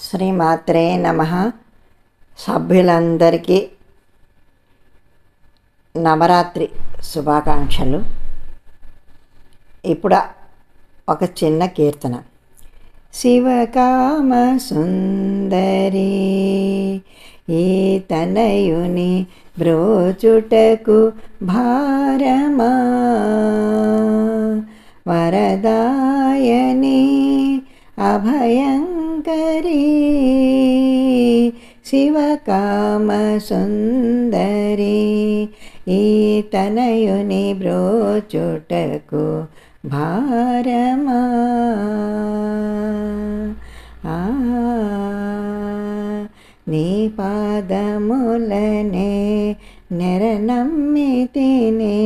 శ్రీమాత్రే నమ. సభ్యులందరికీ నవరాత్రి శుభాకాంక్షలు. ఇప్పుడు ఒక చిన్న కీర్తన. శివకామ సుందరి ఈ తనయుని బ్రోచుటకు భారమా. వరదాయని అభయంకరీ శివకామసుందరి ఈ తనయుని బ్రోచుటకు భారమా. నీ పాదములనే నెరనమ్మితినే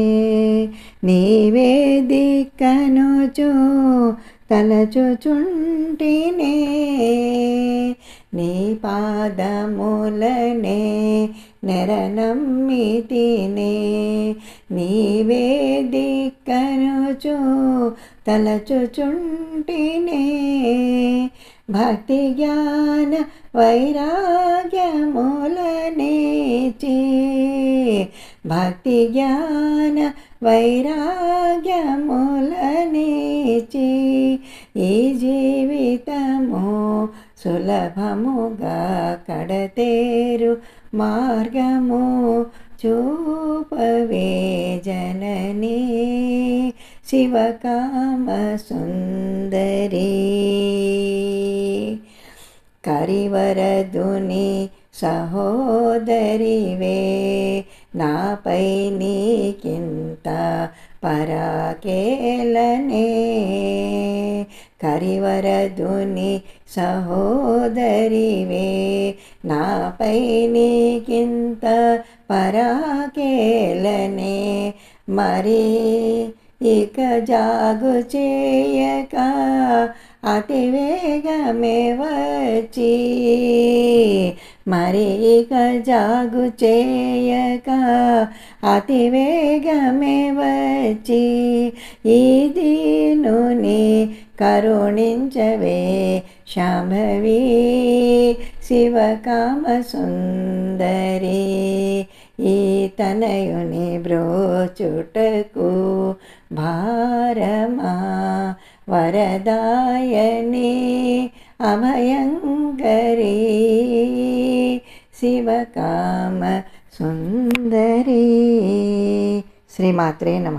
నీవే దిక్కనుచు తలచుచుంటినే. నీ పాదములనే నెరనమ్మితినే నీవే దిక్కనుచు తలచుచుంటినే. భక్తి జ్ఞాన వైరాగ్యములనేచి భక్తి జ్ఞాన వైరాగ్యములనేచి ఈ జీవితము సులభముగా కడతేరు మార్గము చూపవే జననీ. శివకామ సుందరి. కరివరదుని సహోదరివే నాపై నీకింత పరాకేలనే కరివరదుని సహోదరివే నాపై నీకింత పరాకేలనే. మరి ఇక జాగు చేయక అతి వేగమే వచ్చి. మరి ఇక జాగు చేయక అతి వేగమే వచ్చి. ఇది నుని కరుణించవే శాంభవి శివకామసుందరి ఈ తనయుని బ్రోచుటకు భారమా వరదాయని అభయంకరీ శివకామ సుందరీ శ్రీమాత్రే నమ